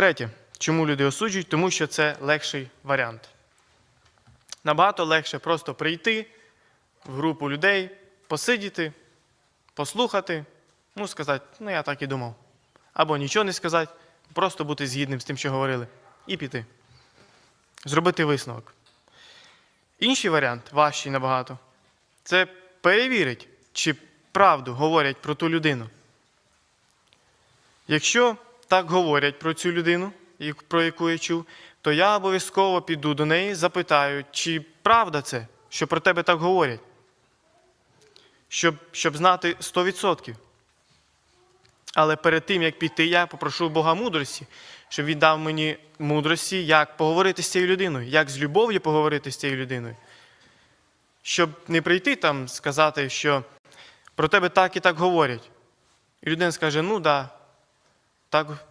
Третє. Чому люди осуджують? Тому що це легший варіант. Набагато легше просто прийти в групу людей, посидіти, послухати, ну, сказати, ну я так і думав. Або нічого не сказати, просто бути згідним з тим, що говорили, і піти. Зробити висновок. Інший варіант, важчий набагато, це перевірити, чи правду говорять про ту людину. Якщо так говорять про цю людину, про яку я чув, то я обов'язково піду до неї, запитаю, чи правда це, що про тебе так говорять. Щоб, щоб знати 100%. Але перед тим, як піти, я попрошу Бога мудрості, щоб він дав мені мудрості, як поговорити з цією людиною, як з любов'ю поговорити з цією людиною. Щоб не прийти там сказати, що про тебе так і так говорять. І людина скаже: ну да, так,